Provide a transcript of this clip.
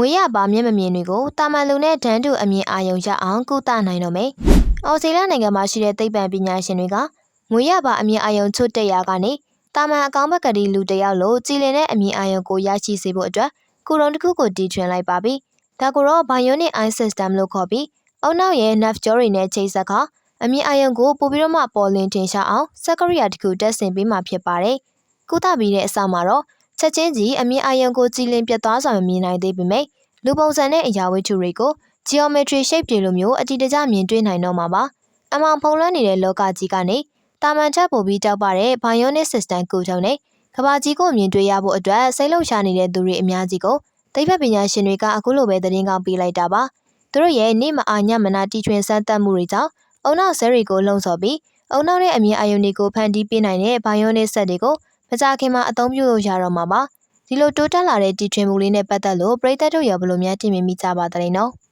မွေရပါမျက်မမြင်တွေကိုတာမန်လူနဲ့ဒန်းတူအမြင်အာရုံရအောင်ကုသနိုင်တော့မယ်။အော်စတြေးလျနိုင်ငံမှာရှိတဲ့သိပ္ပံပညာရှင်တွေကမွေရပါအမြင်အာရုံချွတ်တက်ရာကနေတာမန်အကောင်းဘက်ကလေးလူတစ်ယောက်လိုကြည်လင်တဲ့အမြင်အာရုံကိုရရှိစေဖို့အတွက်ကုရုံတစ်ခုကိုတီထွင်လိုက်ပါပြီ။ဒါကိုတော့ Bionic Eye System လို့ခေါ်ပြီးအုံနောက်ရဲ့ nerve jaw တွေနဲ့ချိတ်ဆက်ခါအမြင်အာရုံကိုပို့ပြီးတော့မှပေါ်လင်းတင်ရှားအောင်စက်ကရိယာတစ်ခုတက်ဆင်ပေးမှာဖြစ်ပါတယ်။ကုသပြီးတဲ့အစမှာတော့ ချက်ချင်းကြီးအမြင်အာရုံကိုကြည်လင်ပြတ်သွားစွာမမြင်နိုင်သေးပေမဲ့လူပုံစံနဲ့အရာဝတ္ထုတွေကို geometry shape တွေလိုမျိုးအတိအကျမြင်တွေ့နိုင်တော့မှာပါ။အမောင်ဖုံးလွှမ်းနေတဲ့လောကကြီးကနေတာမန်ချက်ပို့ပြီးတောက်ပတဲ့ bionic system ကိုထုံနဲ့ကဘာကြီးကိုမြင်တွေ့ရဖို့အတွက်စိတ်လှုပ်ရှားနေတဲ့သူတွေအများကြီးကိုသိပ္ပံပညာရှင်တွေကအခုလိုပဲသတင်းကောင်းပေးလိုက်တာပါ။သူတို့ရဲ့နေမအာညမနာတီထွင်စမ်းသပ်မှုတွေကြောင့်အုံနောက်ဆဲတွေကိုလှုံ့ဆော်ပြီးအုံနောက်ရဲ့အမြင်အာရုံတွေကိုဖန်တီးပေးနိုင်တဲ့ bionic set တွေကို မကြခင်မှာအသုံးပြုလို့ရတော့မှာပါ။ဒီလိုတိုးတက်လာတဲ့တီထွင်မှုလေးနဲ့ပတ်သက်လို့ပြည်သက်တို့ရောဘယ်လိုများထင်မြင်မိကြပါသလဲနော်။